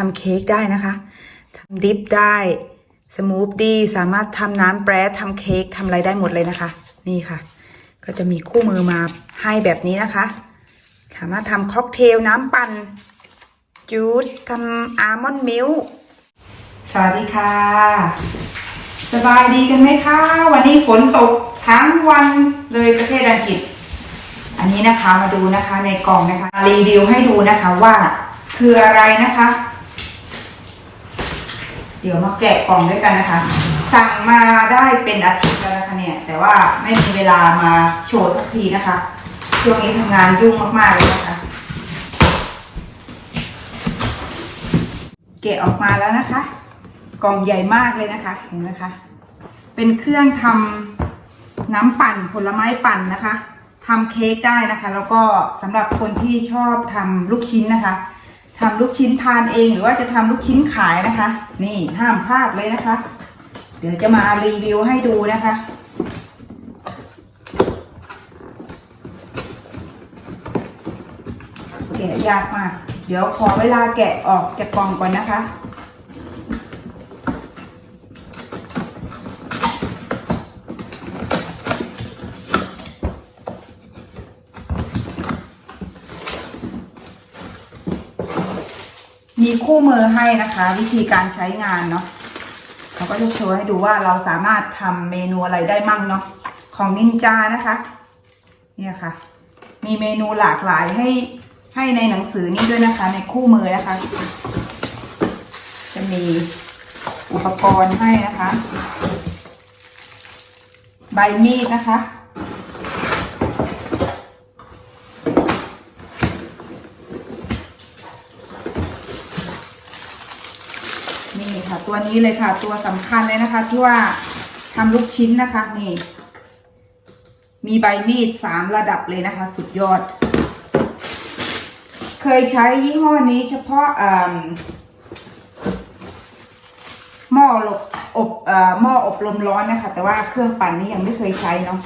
ทำเค้กได้นะคะทำดิฟได้สมูทดีสามารถทำน้ำแปรทำเค้กทำอะไรได้หมดเลยนะคะ นี่ค่ะ ก็จะมีคู่มือมาให้แบบนี้นะคะสามารถทำค็อกเทลน้ำปั่นจูสทำอาร์มอนด์มิลค์สวัสดีค่ะ สบายดีกันไหมคะ วันนี้ฝนตกทั้งวันเลยประเทศอังกฤษ อันนี้นะคะมาดูนะคะในกล่องนะคะ รีวิวให้ดูนะคะว่าคืออะไรนะคะ เดี๋ยวมาแกะกล่องด้วยกันนะคะ สั่งมาได้เป็นอาทิตย์แล้วนะคะเนี่ย แต่ว่าไม่มีเวลามาโชว์สักทีนะคะ ช่วงนี้ทำงานยุ่งมากๆเลยนะคะแกะออกมาแล้วนะคะ กล่องใหญ่มากเลยนะคะ เห็นไหมคะ เป็นเครื่องทำน้ำปั่นผลไม้ปั่นนะคะทำเค้กได้นะคะ แล้วก็สำหรับคนที่ชอบทำลูกชิ้นนะคะ ทำลูกชิ้นทานเองหรือว่าจะทำลูกชิ้นขายนะคะ นี่ห้ามพลาดเลยนะคะ เดี๋ยวจะมารีวิวให้ดูนะคะ แกะยากมาก เดี๋ยวขอเวลาแกะออกจากกล่องก่อนนะคะ มีคู่มือให้นะคะ วิธีการใช้งานเนาะเขาก็จะโชว์ให้ดูว่าเราสามารถทำเมนูอะไรได้มั่งเนาะของนินจานะคะ เนี่ยค่ะ มีเมนูหลากหลายให้ให้ในหนังสือนี้ด้วยนะคะ ในคู่มือนะคะ จะมีอุปกรณ์ให้นะคะ ใบมีดนะคะ นี่ค่ะ ตัวนี้เลยค่ะ ตัวสำคัญเลยนะคะ ที่ว่าทำลูกชิ้นนะคะนี่มีใบมีดสามระดับเลยนะคะ สุดยอด เคยใช้ยี่ห้อนี้เฉพาะอ่าหม้อลบอบอ่อหม้ออบลมร้อนนะคะ แต่ว่าเครื่องปั่นนี้ยังไม่เคยใช้เนาะ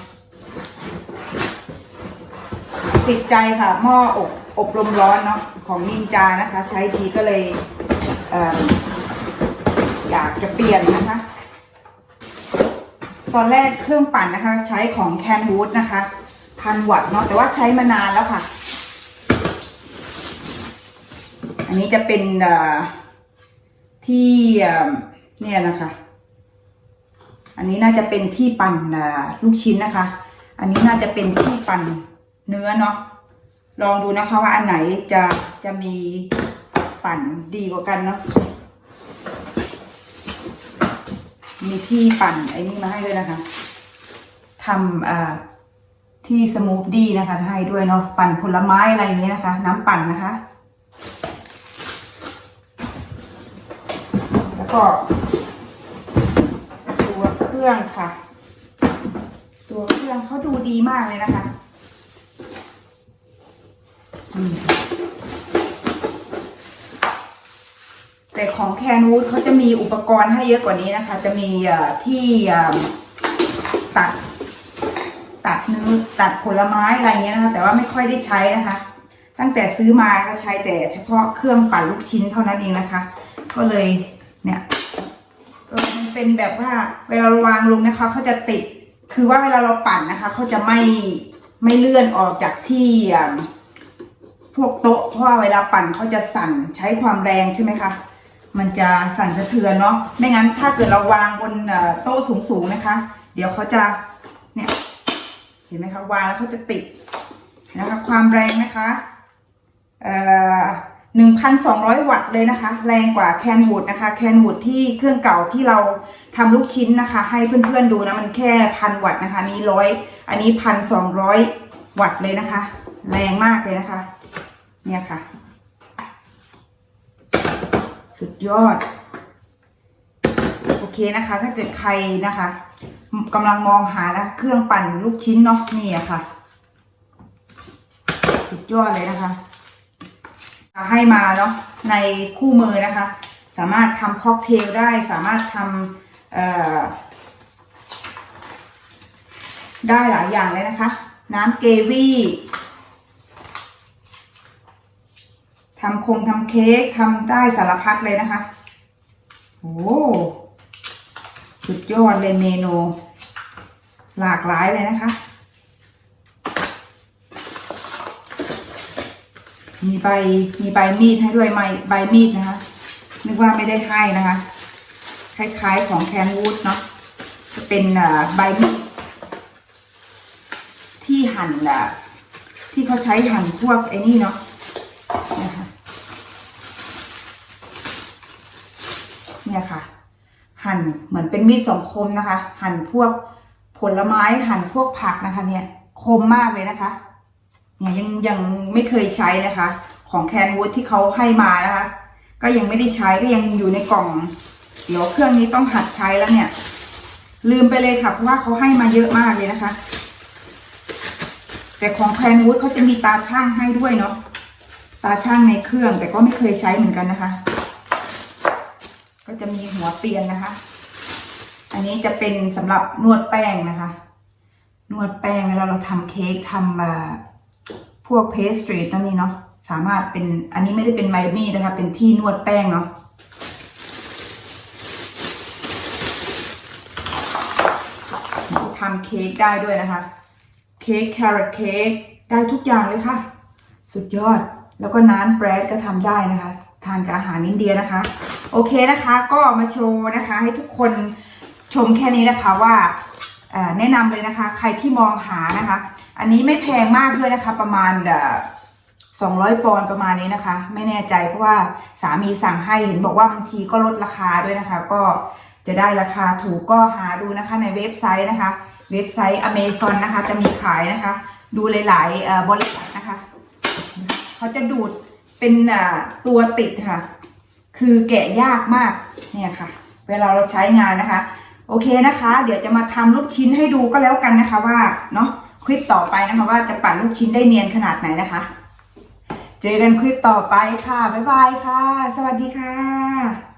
ติดใจค่ะหม้ออบอบลมร้อนเนาะของนินจานะคะ ใช้ดีก็เลยเอ่า จะเปลี่ยนนะคะ ตอนแรกเครื่องปั่นนะคะ ใช้ของแคนวูดนะคะพันวัตต์เนาะแต่ว่าใช้มานานแล้วค่ะ อันนี้จะเป็นที่เนี่ยนะคะ อันนี้น่าจะเป็นที่ปั่นลูกชิ้นนะคะ อันนี้น่าจะเป็นที่ปั่นเนื้อเนาะลองดูนะคะว่าอันไหนจะจะมีปั่นดีกว่ากันเนาะ มีที่ปั่นไอ้นี่มาให้ด้วยนะคะทำอ่าที่สมูทดี้นะคะให้ด้วยเนาะปั่นผลไม้อะไรอย่างเงี้ยนะคะ น้ำปั่นนะคะ แล้วก็ ตัวเครื่องค่ะ ตัวเครื่องเขาดูดีมากเลยนะคะ อืม แต่ของแคนวูดเขาจะมีอุปกรณ์ให้เยอะกว่านี้นะคะ จะมีที่ตัดตัดเนื้อตัดผลไม้อะไรเงี้ยนะคะ แต่ว่าไม่ค่อยได้ใช้นะคะ ตั้งแต่ซื้อมาก็ใช้แต่เฉพาะเครื่องปั่นลูกชิ้นเท่านั้นเองนะคะ ก็เลยเนี่ยเออมันเป็นแบบว่าเวลาเราวางลงนะคะเขาจะติดคือว่าเวลาเราปั่นนะคะเขาจะไม่ไม่เลื่อนออกจากที่พวกโต๊ะเพราะว่าเวลาปั่นเขาจะสั่นใช้ความแรงใช่ไหมคะ มันจะสั่นสะเทือนเนาะไม่งั้นถ้าเกิดเราวางบนโต๊ะสูงๆนะคะ เดี๋ยวเขาจะเนี่ยเห็นไหมคะวางแล้วเขาจะติดนะคะความแรงนะคะเอ่อหนึ่งพันสองร้อยวัตต์เลยนะคะ แรงกว่าแคนวูดนะคะแคนวูดที่เครื่องเก่าที่เราทำลูกชิ้นนะคะ ให้เพื่อนๆดูนะมันแค่พันวัตต์นะคะนนี้ร้อยอันนี้พันสองร้อยวัตต์เลยนะคะ แรงมากเลยนะคะ เนี่ยค่ะ สุดยอด โอเคนะคะ ถ้าเกิดใครนะคะกำลังมองหานะเครื่องปั่นลูกชิ้นเนาะนี่อะค่ะ สุดยอดเลยนะคะ ให้มาเนาะในคู่มือนะคะ สามารถทำค็อกเทลได้ สามารถทำได้หลายอย่างเลยนะคะ น้ำเกวี่ ทำคงทำเค้กทำได้สารพัดเลยนะคะโอ้สุดยอดเลยเมนู หลากหลายเลยนะคะ มีใบมีใบมีดให้ด้วยใบใบมีดนะคะ นึกว่าไม่ได้ให้นะคะ คล้ายๆของแคนวูดเนาะจะเป็นใบมีดที่หั่นอะที่เขาใช้หั่นพวกไอ้นี่เนาะ เนี่ยค่ะ หั่นเหมือนเป็นมีดสองคมนะคะ หั่นพวกผลไม้หั่นพวกผักนะคะ เนี่ยคมมากเลยนะคะเนี่ยยังยังไม่เคยใช้นะคะ ของแคนวูดที่เขาให้มานะคะ ก็ยังไม่ได้ใช้ก็ยังอยู่ในกล่อง เดี๋ยวเครื่องนี้ต้องหัดใช้แล้วเนี่ย ลืมไปเลยค่ะเพราะว่าเขาให้มาเยอะมากเลยนะคะ แต่ของแคนวูดเขาจะมีตาช่างให้ด้วยเนาะตาช่างในเครื่องแต่ก็ไม่เคยใช้เหมือนกันนะคะ ก็จะมีหัวเตียนนะคะ อันนี้จะเป็นสำหรับนวดแป้งนะคะ นวดแป้งเวลาเราทำเค้กทำอ่าพวกเพสตรีนั่นนี่เนาะสามารถเป็นอันนี้ไม่ได้เป็นไมมี่นะคะ เป็นที่นวดแป้งเนาะทำเค้กได้ด้วยนะคะ เค้กแครอทเค้กได้ทุกอย่างเลยค่ะ สุดยอดแล้วก็น้ำแบรดก็ทำได้นะคะ ทานกับอาหารอินเดียนะคะ โอเคนะคะ ก็มาโชว์นะคะ ให้ทุกคนชมแค่นี้นะคะว่าแนะนำเลยนะคะ ใครที่มองหานะคะ อันนี้ไม่แพงมากด้วยนะคะ ประมาณเอ่อ200ปอนด์ประมาณนี้นะคะ ไม่แน่ใจเพราะว่าสามีสั่งให้เห็นบอกว่าบางทีก็ลดราคาด้วยนะคะ ก็จะได้ราคาถูกก็หาดูนะคะในเว็บไซต์นะคะ เว็บไซต์ Amazon นะคะ จะมีขายนะคะ ดูหลาย ๆ บริษัทนะคะ เขาจะดูดเป็นตัวติดค่ะ คือแกะยากมากเนี่ยค่ะ เวลาเราใช้งานนะคะ โอเคนะคะ เดี๋ยวจะมาทำลูกชิ้นให้ดูก็แล้วกันนะคะว่าเนาะคลิปต่อไปนะคะว่าจะปั่นลูกชิ้นได้เนียนขนาดไหนนะคะ เจอกันคลิปต่อไปค่ะบ๊ายบายค่ะ สวัสดีค่ะ